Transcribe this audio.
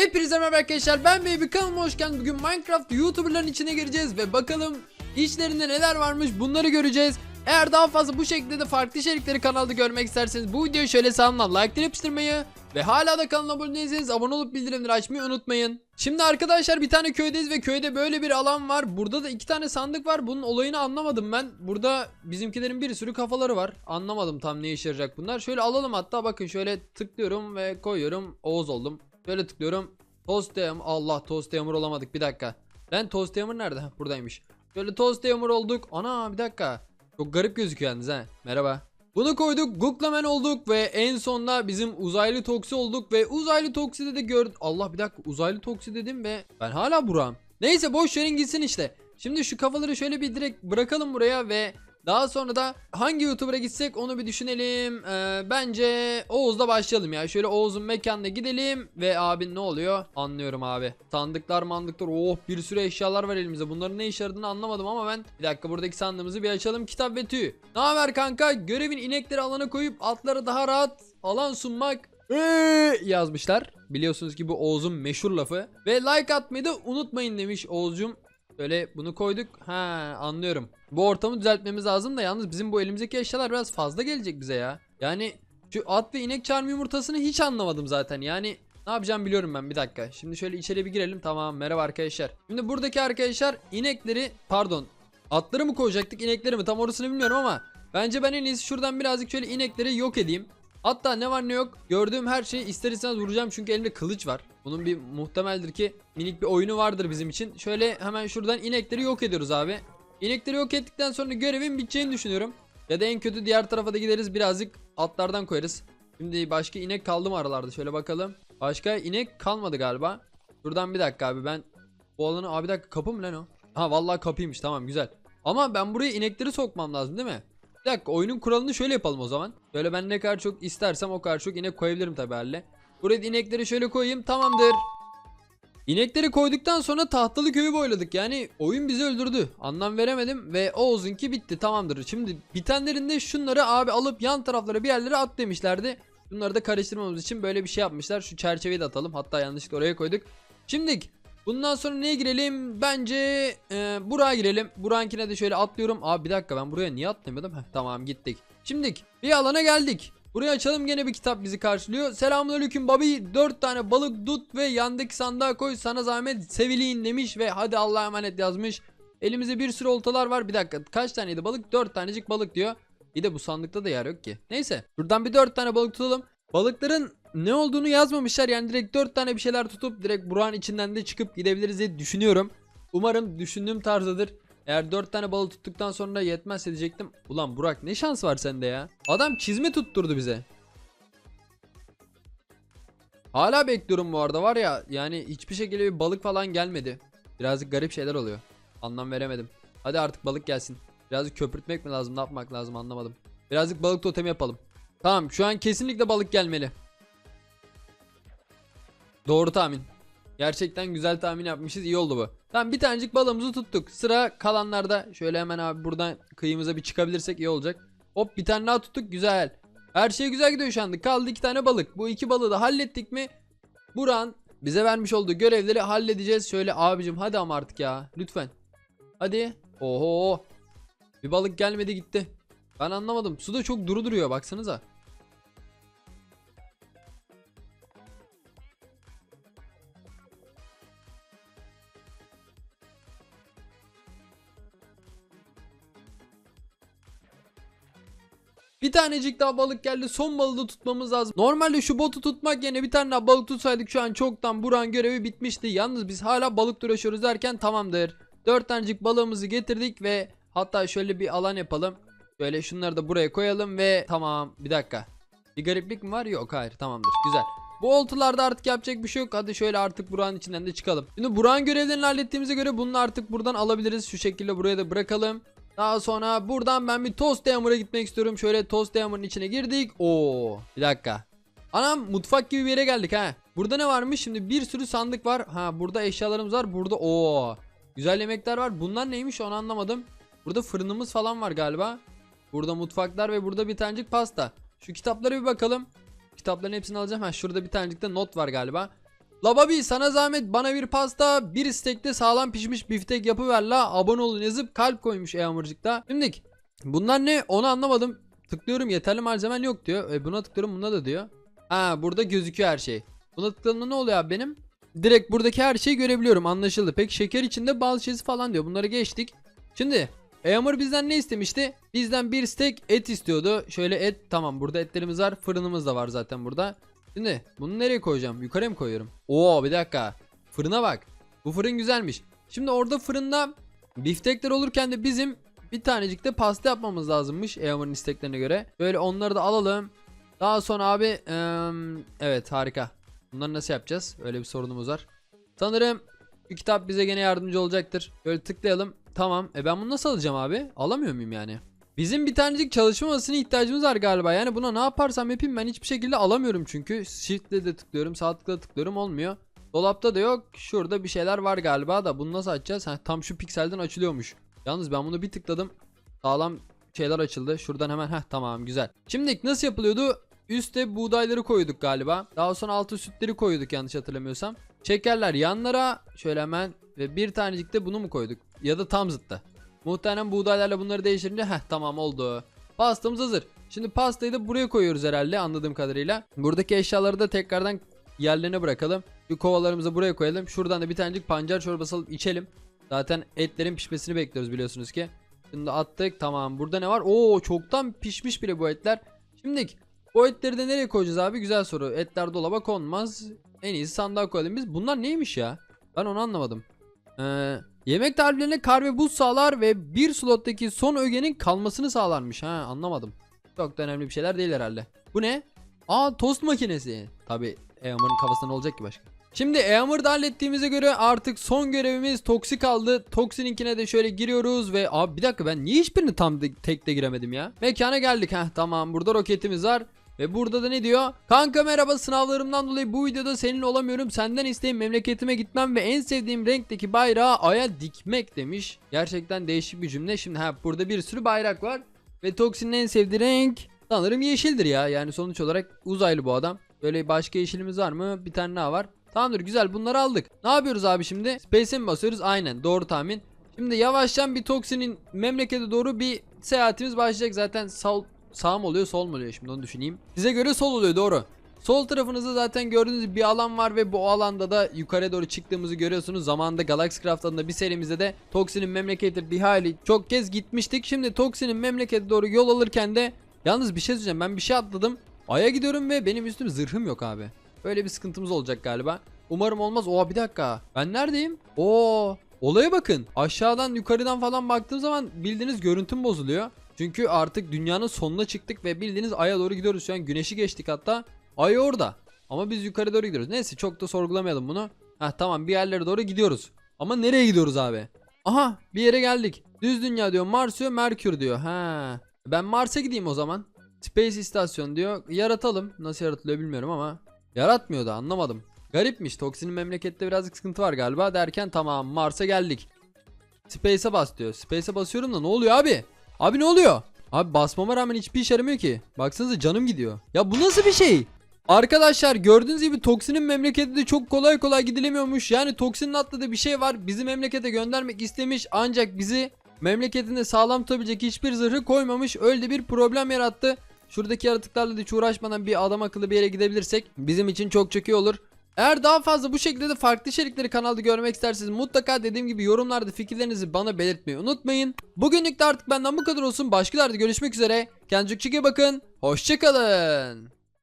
Hepinize merhaba arkadaşlar ben Baby kanalıma hoş geldiniz. Bugün Minecraft YouTuber'ların içine gireceğiz ve bakalım içlerinde neler varmış bunları göreceğiz. Eğer daha fazla bu şekilde de farklı içerikleri kanalda görmek isterseniz bu videoyu şöyle sağımdan like yapıştırmayı ve hala da kanala abone değilseniz abone olup bildirimleri açmayı unutmayın. Şimdi arkadaşlar bir tane köydeyiz ve köyde böyle bir alan var. Burada da iki tane sandık var. Bunun olayını anlamadım ben. Burada bizimkilerin bir sürü kafaları var. Anlamadım tam ne işe yarayacak bunlar. Şöyle alalım hatta bakın şöyle tıklıyorum ve koyuyorum. Oğuz oldum. Şöyle tıklıyorum. Toast. Allah toast olamadık bir dakika. Ben toast nerede? Buradaymış. Şöyle toast olduk. Ana bir dakika. Çok garip gözüküyor yalnız ha. Merhaba. Bunu koyduk. Googleman olduk ve en sonunda bizim uzaylı toksi olduk ve uzaylı tokside de gördük. Allah bir dakika uzaylı toksi dedim ve ben hala buram. Neyse boş verin gitsin işte. Şimdi şu kafaları şöyle bir direkt bırakalım buraya ve daha sonra da hangi YouTuber'a gitsek onu bir düşünelim. Ee, bence Oğuz'da başlayalım ya. Şöyle Oğuz'un mekanına gidelim ve abi ne oluyor? Anlıyorum abi. Sandıklar mandıklar. Oh bir sürü eşyalar var elimizde. Bunların ne işe yaradığını anlamadım ama ben bir dakika buradaki sandığımızı bir açalım. Kitap ve tüy. Ne haber kanka? Görevin inekleri alana koyup atları daha rahat alan sunmak. Eee yazmışlar. Biliyorsunuz ki bu Oğuz'un meşhur lafı. Ve like atmayı da unutmayın demiş Oğuz'cum. Böyle bunu koyduk. Ha anlıyorum. Bu ortamı düzeltmemiz lazım da yalnız bizim bu elimizdeki eşyalar biraz fazla gelecek bize ya. Yani şu at ve inek çarmı yumurtasını hiç anlamadım zaten. Yani ne yapacağım biliyorum ben bir dakika. Şimdi şöyle içeri bir girelim. Tamam merhaba arkadaşlar. Şimdi buradaki arkadaşlar inekleri pardon atları mı koyacaktık inekleri mi tam orasını bilmiyorum ama bence ben en iyisi şuradan birazcık şöyle inekleri yok edeyim. Hatta ne var ne yok gördüğüm her şeyi ister istemez vuracağım çünkü elimde kılıç var. Bunun bir muhtemeldir ki minik bir oyunu vardır bizim için. Şöyle hemen şuradan inekleri yok ediyoruz abi. İnekleri yok ettikten sonra görevin biteceğini düşünüyorum. Ya da en kötü diğer tarafa da gideriz birazcık atlardan koyarız. Şimdi başka inek kaldı mı aralarda şöyle bakalım. Başka inek kalmadı galiba. Şuradan bir dakika abi ben bu alanı abi dakika kapı mı lan o? Ha vallahi kapıymış tamam güzel. Ama ben buraya inekleri sokmam lazım değil mi? Bir dakika oyunun kuralını şöyle yapalım o zaman. Böyle ben ne kadar çok istersem o kadar çok inek koyabilirim tabi halle. Buraya inekleri şöyle koyayım tamamdır. İnekleri koyduktan sonra tahtalı köyü boyladık. Yani oyun bizi öldürdü. Anlam veremedim ve Oğuz'unki bitti tamamdır. Şimdi bitenlerinde şunları abi alıp yan taraflara bir yerlere at demişlerdi. Bunları da karıştırmamız için böyle bir şey yapmışlar. Şu çerçeveyi de atalım. Hatta yanlışlıkla oraya koyduk. Şimdi bundan sonra neye girelim? Bence e, buraya girelim. Burankine de şöyle atlıyorum. Abi bir dakika ben buraya niye atlamıyordum? Heh, tamam gittik. Şimdi bir alana geldik. Buraya açalım gene bir kitap bizi karşılıyor. Selamünaleyküm babi. 4 tane balık tut ve yandaki sandığa koy. Sana zahmet seviliğin demiş ve hadi Allah'a emanet yazmış. Elimizde bir sürü oltalar var. Bir dakika kaç taneydi balık? 4 tanecik balık diyor. Bir de bu sandıkta da yer yok ki. Neyse. Buradan bir 4 tane balık tutalım. Balıkların ne olduğunu yazmamışlar. Yani direkt 4 tane bir şeyler tutup direkt buranın içinden de çıkıp gidebiliriz diye düşünüyorum. Umarım düşündüğüm tarzdadır. Eğer 4 tane balık tuttuktan sonra yetmezse diyecektim. Ulan Burak ne şans var sende ya. Adam çizme tutturdu bize. Hala bekliyorum bu arada var ya yani hiçbir şekilde bir balık falan gelmedi. Birazcık garip şeyler oluyor. Anlam veremedim. Hadi artık balık gelsin. Birazcık köpürtmek mi lazım ne yapmak lazım anlamadım. Birazcık balık totemi yapalım. Tamam şu an kesinlikle balık gelmeli. Doğru tahmin. Gerçekten güzel tahmin yapmışız iyi oldu bu. Tamam bir tanecik balığımızı tuttuk. Sıra kalanlarda şöyle hemen abi buradan kıyımıza bir çıkabilirsek iyi olacak. Hop bir tane daha tuttuk güzel. Her şey güzel gidiyor şu anda. Kaldı iki tane balık. Bu iki balığı da hallettik mi? Buran bize vermiş olduğu görevleri halledeceğiz. Şöyle abicim hadi ama artık ya. Lütfen. Hadi. Oho. Bir balık gelmedi gitti. Ben anlamadım. Suda çok duru duruyor baksanıza. Bir tanecik daha balık geldi. Son balığı da tutmamız lazım. Normalde şu botu tutmak yerine bir tane daha balık tutsaydık şu an çoktan buran görevi bitmişti. Yalnız biz hala balık uğraşıyoruz derken tamamdır. 4 tanecik balığımızı getirdik ve hatta şöyle bir alan yapalım. Böyle şunları da buraya koyalım ve tamam bir dakika. Bir gariplik mi var? Yok hayır tamamdır güzel. Bu oltularda artık yapacak bir şey yok. Hadi şöyle artık buranın içinden de çıkalım. Şimdi buranın görevlerini hallettiğimize göre bunu artık buradan alabiliriz. Şu şekilde buraya da bırakalım. Daha sonra buradan ben bir Toast Hammer'a gitmek istiyorum. Şöyle Toast Hammer'ın içine girdik. Oo, bir dakika. Anam mutfak gibi bir yere geldik ha. Burada ne varmış? Şimdi bir sürü sandık var. Ha burada eşyalarımız var. Burada o güzel yemekler var. Bunlar neymiş onu anlamadım. Burada fırınımız falan var galiba. Burada mutfaklar ve burada bir tanecik pasta. Şu kitaplara bir bakalım. Kitapların hepsini alacağım. Ha şurada bir tanecik de not var galiba. Lababi sana zahmet bana bir pasta bir istekte sağlam pişmiş biftek yapıver la abone olun yazıp kalp koymuş Eamurcuk'ta. Şimdi bunlar ne onu anlamadım. Tıklıyorum yeterli malzemen yok diyor. E buna tıklıyorum bunda da diyor. Ha burada gözüküyor her şey. Buna tıkladığımda ne oluyor abi benim? Direkt buradaki her şeyi görebiliyorum anlaşıldı. Peki şeker içinde bal şişesi falan diyor. Bunları geçtik. Şimdi Eamur bizden ne istemişti? Bizden bir steak et istiyordu. Şöyle et tamam burada etlerimiz var. Fırınımız da var zaten burada. Şimdi bunu nereye koyacağım? Yukarıya mı koyuyorum? Oo bir dakika. Fırına bak. Bu fırın güzelmiş. Şimdi orada fırında biftekler olurken de bizim bir tanecik de pasta yapmamız lazımmış Eamur'un isteklerine göre. Böyle onları da alalım. Daha sonra abi evet harika. Bunları nasıl yapacağız? Öyle bir sorunumuz var. Sanırım bu kitap bize gene yardımcı olacaktır. Böyle tıklayalım. Tamam. E ben bunu nasıl alacağım abi? Alamıyor muyum yani? Bizim bir tanecik çalışma ihtiyacımız var galiba. Yani buna ne yaparsam yapayım ben hiçbir şekilde alamıyorum çünkü. Shift'le de tıklıyorum, sağ tıkla tıklıyorum olmuyor. Dolapta da yok. Şurada bir şeyler var galiba da bunu nasıl açacağız? Ha, tam şu pikselden açılıyormuş. Yalnız ben bunu bir tıkladım. Sağlam şeyler açıldı. Şuradan hemen heh tamam güzel. Şimdi nasıl yapılıyordu? Üste buğdayları koyduk galiba. Daha sonra altı sütleri koyduk yanlış hatırlamıyorsam. Şekerler yanlara şöyle hemen ve bir tanecik de bunu mu koyduk? Ya da tam zıttı. Muhtemelen buğdaylarla bunları değiştirince heh tamam oldu. Pastamız hazır. Şimdi pastayı da buraya koyuyoruz herhalde anladığım kadarıyla. Buradaki eşyaları da tekrardan yerlerine bırakalım. Bir kovalarımızı buraya koyalım. Şuradan da bir tanecik pancar çorbası alıp içelim. Zaten etlerin pişmesini bekliyoruz biliyorsunuz ki. Şimdi attık tamam. Burada ne var? Oo çoktan pişmiş bile bu etler. Şimdi bu etleri de nereye koyacağız abi? Güzel soru. Etler dolaba konmaz. En iyisi sandığa koyalım biz. Bunlar neymiş ya? Ben onu anlamadım. Ee, yemek tariflerine kar ve buz sağlar ve bir slottaki son ögenin kalmasını sağlarmış. Ha anlamadım. Çok da önemli bir şeyler değil herhalde. Bu ne? Aa tost makinesi. Tabi Eamar'ın kafasında ne olacak ki başka? Şimdi Eamar'ı da hallettiğimize göre artık son görevimiz Toksi kaldı. Toksi'ninkine de şöyle giriyoruz ve abi bir dakika ben niye hiçbirini tam de, tekte giremedim ya? Mekana geldik. Heh tamam burada roketimiz var. Ve burada da ne diyor? Kanka merhaba sınavlarımdan dolayı bu videoda seninle olamıyorum. Senden isteğim memleketime gitmem ve en sevdiğim renkteki bayrağı aya dikmek demiş. Gerçekten değişik bir cümle. Şimdi ha burada bir sürü bayrak var. Ve Toksi'nin en sevdiği renk sanırım yeşildir ya. Yani sonuç olarak uzaylı bu adam. Böyle başka yeşilimiz var mı? Bir tane daha var. Tamamdır güzel bunları aldık. Ne yapıyoruz abi şimdi? Space'e mi basıyoruz? Aynen doğru tahmin. Şimdi yavaştan bir Toksi'nin memlekete doğru bir seyahatimiz başlayacak. Zaten sağ mı oluyor sol mu oluyor şimdi onu düşüneyim. Size göre sol oluyor doğru. Sol tarafınızda zaten gördüğünüz bir alan var ve bu alanda da yukarı doğru çıktığımızı görüyorsunuz. Zamanında Galaxycraft adında bir serimizde de Toksi'nin memleketi bir hali çok kez gitmiştik. Şimdi Toksi'nin memlekete doğru yol alırken de yalnız bir şey söyleyeceğim ben bir şey atladım. Ay'a gidiyorum ve benim üstüm zırhım yok abi. Böyle bir sıkıntımız olacak galiba. Umarım olmaz. Oha bir dakika. Ben neredeyim? Oo. Olaya bakın. Aşağıdan yukarıdan falan baktığım zaman bildiğiniz görüntüm bozuluyor. Çünkü artık dünyanın sonuna çıktık ve bildiğiniz aya doğru gidiyoruz. Şu an güneşi geçtik hatta. Ay orada. Ama biz yukarı doğru gidiyoruz. Neyse çok da sorgulamayalım bunu. Heh tamam bir yerlere doğru gidiyoruz. Ama nereye gidiyoruz abi? Aha bir yere geldik. Düz dünya diyor. Mars diyor. Merkür diyor. Ha. Ben Mars'a gideyim o zaman. Space istasyon diyor. Yaratalım. Nasıl yaratılıyor bilmiyorum ama. Yaratmıyor da anlamadım. Garipmiş. Toksinin memlekette birazcık sıkıntı var galiba derken tamam Mars'a geldik. Space'e bas diyor. Space'e basıyorum da ne oluyor abi? Abi ne oluyor? Abi basmama rağmen hiçbir işe yaramıyor ki. Baksanıza canım gidiyor. Ya bu nasıl bir şey? Arkadaşlar gördüğünüz gibi Toksinin memleketi de çok kolay kolay gidilemiyormuş. Yani Toksinin atladığı bir şey var. Bizi memlekete göndermek istemiş ancak bizi memleketinde sağlam tutabilecek hiçbir zırhı koymamış. Öyle bir problem yarattı. Şuradaki yaratıklarla da hiç uğraşmadan bir adam akıllı bir yere gidebilirsek bizim için çok çok iyi olur. Eğer daha fazla bu şekilde de farklı içerikleri kanalda görmek isterseniz mutlaka dediğim gibi yorumlarda fikirlerinizi bana belirtmeyi unutmayın. Bugünlük de artık benden bu kadar olsun. Başkalarda görüşmek üzere. Kendinize çok iyi bakın. Hoşçakalın.